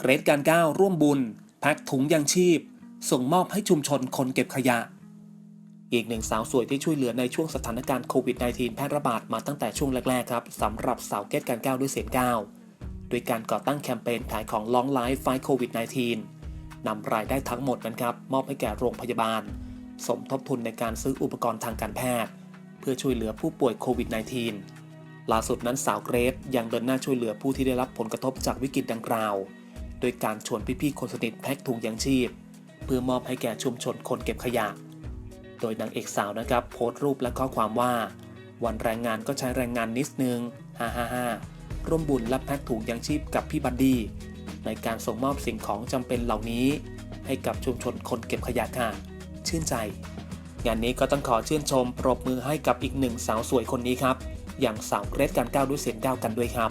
เกรดการก้าวร่วมบุญ แพ็คถุงยังชีพ ส่งมอบให้ชุมชนคนเก็บขยะ อีกหนึ่งสาวสวยที่ช่วยเหลือในช่วงสถานการณ์โควิด -19 แพร่ระบาดมาตั้งแต่ช่วงแรก ๆ ครับสำหรับสาวเกตการก้าวด้วยเสียงก้าวโดยการก่อตั้งแคมเปญขายของ Long Life Fight COVID 19 นำรายได้ทั้งหมดนะครับ มอบให้แก่โรงพยาบาล สมทบทุนในการซื้ออุปกรณ์ทางการแพทย์ เพื่อช่วยเหลือผู้ป่วยโควิด -19 ล่าสุดนั้นสาวเกรซยังเดินหน้าช่วยเหลือผู้ที่ได้รับผลกระทบจากวิกฤตดังกล่าว โดยการชวนพี่ๆคนสนิทแพ็คถุงยังชีพ เพื่อมอบให้แก่ชุมชนคนเก็บขยะ โดยนางเอกสาวนะครับโพสต์รูปและข้อความว่า วันแรงงานก็ใช้แรงงานนิดนึงฮ่าฮ่าฮ่าร่วมบุญและแพ็คถุงยังชีพกับพี่บัดดี้ในการส่งมอบสิ่งของจำเป็นเหล่านี้ ให้กับชุมชนคนเก็บขยะค่ะชื่นใจ งานนี้ก็ต้องขอชื่นชมปรบมือให้กับอีกหนึ่งสาวสวยคนนี้ครับ อย่างสาวเกรซการก้าวด้วยเสียงก้าวกันด้วยครับ